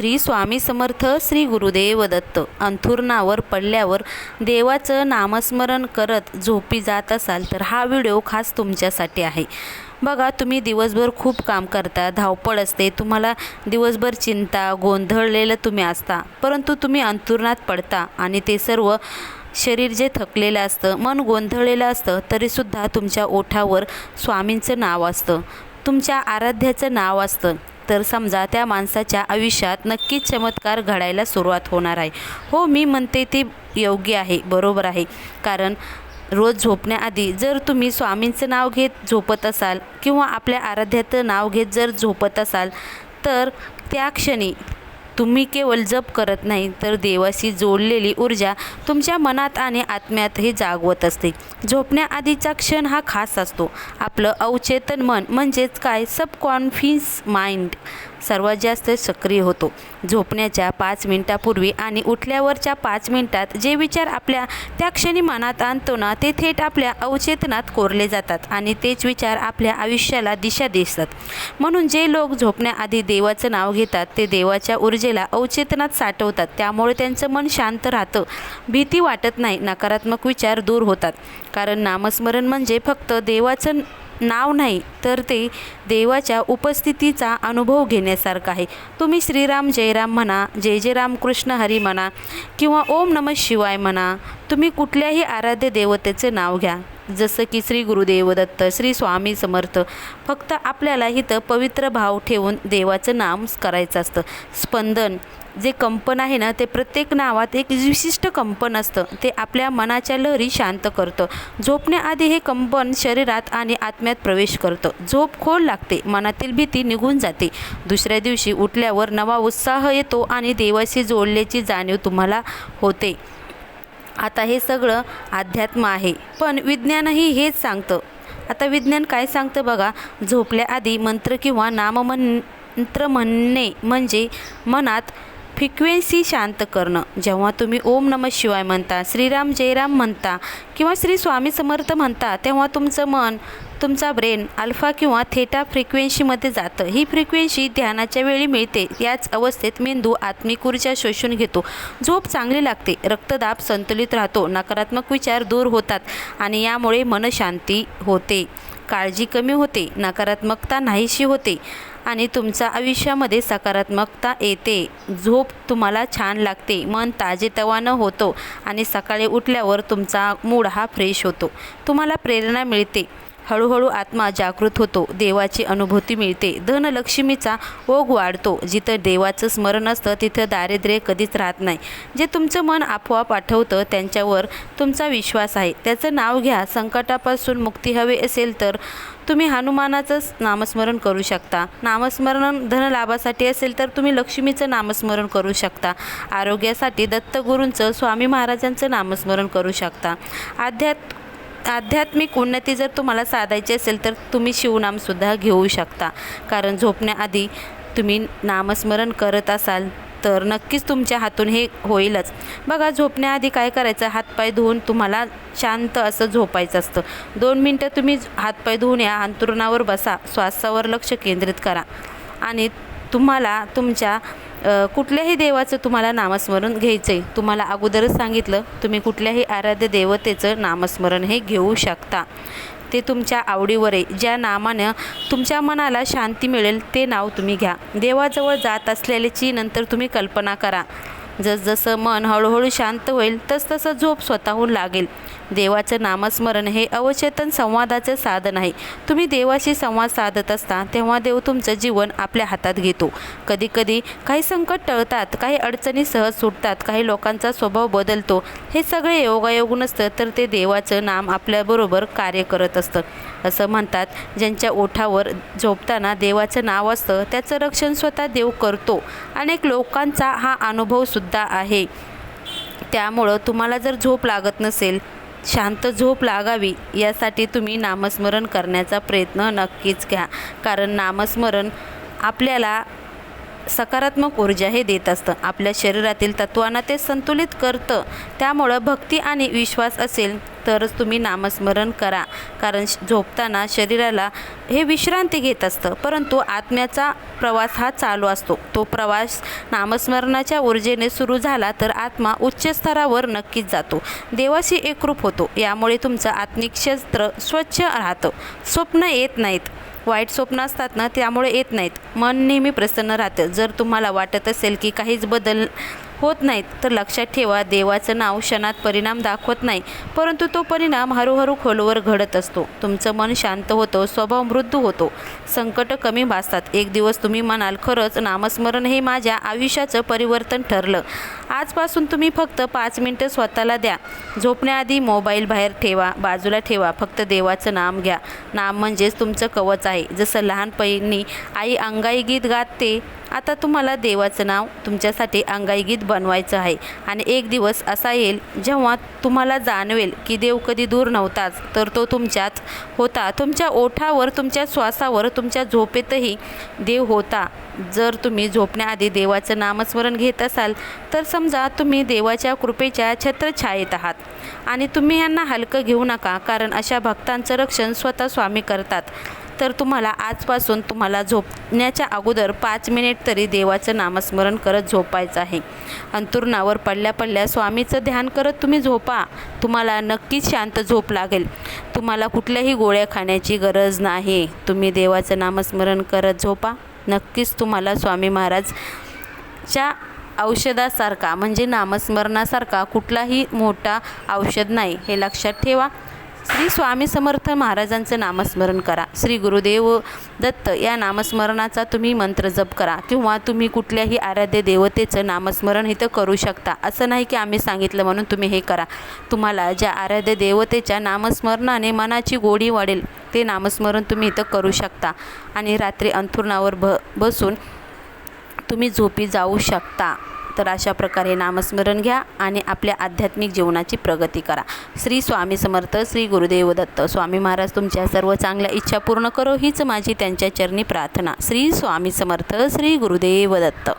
श्री स्वामी समर्थ श्री गुरुदेव दत्त अंथुरणावर पडल्यावर देवाचं नामस्मरण करत झोपी जात असाल तर हा व्हिडिओ खास तुमच्यासाठी आहे. बघा तुम्ही दिवसभर खूप काम करता धावपळ असते तुम्हाला दिवसभर चिंता गोंधळलेलं तुम्ही असता परंतु तुम्ही अंथुरणात पडता आणि ते सर्व शरीर जे थकलेलं असतं मन गोंधळलेलं असतं तरीसुद्धा तुमच्या ओठावर स्वामींचं नाव असतं. तुमच्या आराध्याचं नाव असतं. तर समजा त्या माणसाच्या आयुष्यात नक्कीच चमत्कार घडायला सुरुवात होणार आहे. हो मी म्हणते ते योग्य आहे बरोबर आहे. कारण रोज झोपण्याआधी जर तुम्ही स्वामींचं नाव घेत झोपत असाल किंवा आपल्या आराध्याचं नाव घेत जर झोपत असाल तर त्या क्षणी तुम्ही केवळ जप करत नाही तर देवाशी जोडलेली ऊर्जा तुमच्या मनात आणि आत्म्यातही जागवत असते. झोपण्याआधीचा क्षण हा खास असतो. आपलं अवचेतन मन म्हणजेच काय? Subconscious mind. सर्वात जास्त सक्रिय होतो. झोपण्याच्या पाच मिनिटापूर्वी आणि उठल्यावरच्या पाच मिनिटात जे विचार आपल्या त्या क्षणी मनात आणतो ना ते थेट आपल्या अवचेतनात कोरले जातात आणि तेच विचार आपल्या आयुष्याला दिशा देतात. म्हणून जे लोक झोपण्याआधी देवाचं नाव घेतात ते देवाच्या ऊर्जेला अवचेतनात साठवतात. त्यामुळे त्यांचं मन शांत राहतं. भीती वाटत नाही नकारात्मक विचार दूर होतात. कारण नामस्मरण म्हणजे फक्त देवाचं नाव नाही तर ते देवाच्या उपस्थितीचा अनुभव घेण्यासारखं आहे. तुम्ही श्रीराम जयराम म्हणा जय जय राम कृष्ण हरी म्हणा किंवा ओम नमः शिवाय म्हणा तुम्ही कुठल्याही आराध्य देवतेचे नाव घ्या. जसं की श्री गुरुदेवदत्त श्री स्वामी समर्थ फक्त आपल्याला इथं पवित्र भाव ठेवून देवाचं नाम करायचं असतं. स्पंदन जे कंपन आहे ना ते प्रत्येक नावात एक विशिष्ट कंपन असतं. ते आपल्या मनाच्या लहरी शांत करतं. झोपण्याआधी हे कंपन शरीरात आणि आत्म्यात प्रवेश करतं. झोप खोल लागते मनातील भीती निघून जाते. दुसऱ्या दिवशी उठल्यावर नवा उत्साह येतो आणि देवाशी जोडल्याची जाणीव तुम्हाला होते. आता हे सगळं अध्यात्म आहे. पण विज्ञानही हेच सांगतं. आता विज्ञान काय सांगतं बघा? झोपल्याआधी मंत्र किंवा नाममंत्र म्हणणे म्हणजे मनात फ्रिक्वेन्सी शांत करणं. जेव्हा तुम्ही ओम नम शिवाय म्हणता श्रीराम जयराम म्हणता किंवा श्री स्वामी समर्थ म्हणता तेव्हा तुमचं मन तुमचा ब्रेन अल्फा किंवा थेटा फ्रिक्वेन्सीमध्ये जातं. ही फ्रिक्वेन्सी ध्यानाच्या वेळी मिळते. याच अवस्थेत मेंदू आत्मिक ऊर्जा शोषून घेतो. झोप चांगली लागते. रक्तदाब संतुलित राहतो. नकारात्मक विचार दूर होतात आणि यामुळे मनशांती होते. काळजी कमी होते. नकारात्मकता नाहीशी होते आणि तुमच्या आयुष्यामध्ये सकारात्मकता येते. झोप तुम्हाला छान लागते. मन ताजेतवानं होतो आणि सकाळी उठल्यावर तुमचा मूड हा फ्रेश होतो. तुम्हाला प्रेरणा मिळते. हळूहळू आत्मा जागृत होतो. देवाची अनुभूती मिळते. धनलक्ष्मीचा ओघ वाढतो. जिथं देवाचं स्मरण असतं तिथं दारिद्र्य कधीच राहत नाही. जे तुमचं मन आपोआप आठवतं त्यांच्यावर तुमचा विश्वास आहे. त्याचं नाव घ्या. संकटापासून मुक्ती हवी असेल तर तुम्ही हनुमानाचंच नामस्मरण करू शकता. नामस्मरण धनलाभासाठी असेल तर तुम्ही लक्ष्मीचं नामस्मरण करू शकता. आरोग्यासाठी दत्तगुरूंचं स्वामी महाराजांचं नामस्मरण करू शकता. आध्यात्म आध्यात्मिक उन्नती जर तुम्हाला साधायची असेल तर तुम्ही शिवनामसुद्धा घेऊ शकता. कारण झोपण्याआधी तुम्ही नामस्मरण करत असाल तर नक्कीच तुमच्या हातून हे होईलच. बघा झोपण्याआधी काय करायचं? हातपाय धुवून तुम्हाला शांत असं झोपायचं असतं. दोन मिनटं तुम्ही हातपाय धुवून या अंतरुणावर बसा. श्वासावर लक्ष केंद्रित करा. आणि तुम्हाला तुमच्या कुठल्याही देवाचं तुम्हाला नामस्मरण घ्यायचं आहे तुम्हाला अगोदरच सांगितलं तुम्ही कुठल्याही आराध्य देवतेचं नामस्मरण हे घेऊ शकता. ते तुमच्या आवडीवर आहे. ज्या नामानं तुमच्या मनाला शांती मिळेल ते नाव तुम्ही घ्या. देवाजवळ जात असलेल्याची नंतर तुम्ही कल्पना करा. जसजसं मन हळूहळू शांत होईल तसतसं झोप स्वतःहून लागेल. देवाचं नामस्मरण हे अवचेतन संवादाचं साधन आहे. तुम्ही देवाशी संवाद साधत असता तेव्हा देव तुमचं जीवन आपल्या हातात घेतो. कधीकधी काही संकट टळतात काही अडचणी सहज सुटतात काही लोकांचा स्वभाव बदलतो. हे सगळे योगायोग नसतं तर ते देवाचं नाम आपल्याबरोबर कार्य करत असतं. असं म्हणतात ज्यांच्या ओठावर झोपताना देवाचं नाव असतं त्याचं रक्षण स्वतः देव करतो. अनेक लोकांचा हा अनुभवसुद्धा आहे. त्यामुळं तुम्हाला जर झोप लागत नसेल शांत झोप लागावी यासाठी तुम्ही नामस्मरण करण्याचा प्रयत्न नक्कीच घ्या. कारण नामस्मरण आपल्याला सकारात्मक ऊर्जा हे देत असतं. आपल्या शरीरातील तत्वांना ते संतुलित करतं. त्यामुळं भक्ती आणि विश्वास असेल तरच तुम्ही नामस्मरण करा. कारण झोपताना शरीराला हे विश्रांती घेत असतं. परंतु आत्म्याचा प्रवास हा चालू असतो. तो प्रवास नामस्मरणाच्या ऊर्जेने सुरू झाला तर आत्मा उच्च स्तरावर नक्कीच जातो. देवाशी एकरूप होतो. यामुळे तुमचं आत्मिक क्षेत्र स्वच्छ राहतं. स्वप्न येत नाहीत. वाईट स्वप्न असतात ना त्यामुळे येत नाहीत. मन नेहमी प्रसन्न राहतं. जर तुम्हाला वाटत असेल की काहीच बदल होत नाहीत तर लक्षात ठेवा देवाचं नाव क्षणात परिणाम दाखवत नाही परंतु तो परिणाम हळूहळू खोलवर घडत असतो. तुमचं मन शांत होतं स्वभाव मृदू होतो. संकट कमी भासतात. एक दिवस तुम्ही म्हणाल खरंच नामस्मरण हे माझ्या आयुष्याचं परिवर्तन ठरलं. आजपासून तुम्ही फक्त पाच मिनटं स्वतःला द्या. झोपण्याआधी मोबाईल बाहेर ठेवा बाजूला ठेवा फक्त देवाचं नाम घ्या. नाम म्हणजेच तुमचं कवच आहे. जसं लहानपणी आई अंगाई गीत गाते आता तुम्हाला देवाचं नाव तुमच्यासाठी अंगाई गीत बनवायचं आहे. आणि एक दिवस असा येईल जेव्हा तुम्हाला जाणवेल की देव कधी दूर नव्हताच तर तो तुमच्यात होता. तुमच्या ओठावर तुमच्या श्वासावर तुमच्या झोपेतही देव होता. जर तुम्ही झोपण्याआधी देवाचं नामस्मरण घेत असाल तर समजा तुम्ही देवाच्या कृपेच्या छत्रछायेत आहात. आणि तुम्ही यांना हलकं घेऊ नका कारण अशा भक्तांचं रक्षण स्वतः स्वामी करतात. तर तुम्हाला आजपासून तुम्हाला झोपण्याच्या अगोदर पाच मिनिट तरी देवाचं नामस्मरण करत झोपायचं आहे. अंतुरणावर पडल्या पडल्या स्वामीचं ध्यान करत तुम्ही झोपा. तुम्हाला नक्कीच शांत झोप लागेल. तुम्हाला कुठल्याही गोळ्या खाण्याची गरज नाही. तुम्ही देवाचं नामस्मरण करत झोपा. नक्कीच तुम्हाला स्वामी महाराजच्या औषधासारखा म्हणजे नामस्मरणासारखा कुठलाही मोठा औषध नाही हे लक्षात ठेवा. श्री स्वामी समर्थ महाराजांचं नामस्मरण करा. श्री गुरुदेव दत्त या नामस्मरणाचा तुम्ही मंत्र जप करा किंवा तुम्ही कुठल्याही आराध्य देवतेचं नामस्मरण इथं करू शकता. असं नाही की आम्ही सांगितलं म्हणून तुम्ही हे करा. तुम्हाला ज्या आराध्य देवतेच्या नामस्मरणाने मनाची गोडी वाढेल ते नामस्मरण तुम्ही इथं करू शकता. आणि रात्री अंथरुणावर भ बसून तुम्ही झोपी जाऊ शकता. तर अशा प्रकारे नामस्मरण घ्या आणि आपल्या आध्यात्मिक जीवनाची प्रगती करा. श्री स्वामी समर्थ श्री गुरुदेव दत्त स्वामी महाराज तुमच्या सर्व चांगल्या इच्छा पूर्ण करो. हीच माझी त्यांच्या चरणी प्रार्थना. श्री स्वामी समर्थ श्री गुरुदेव दत्त.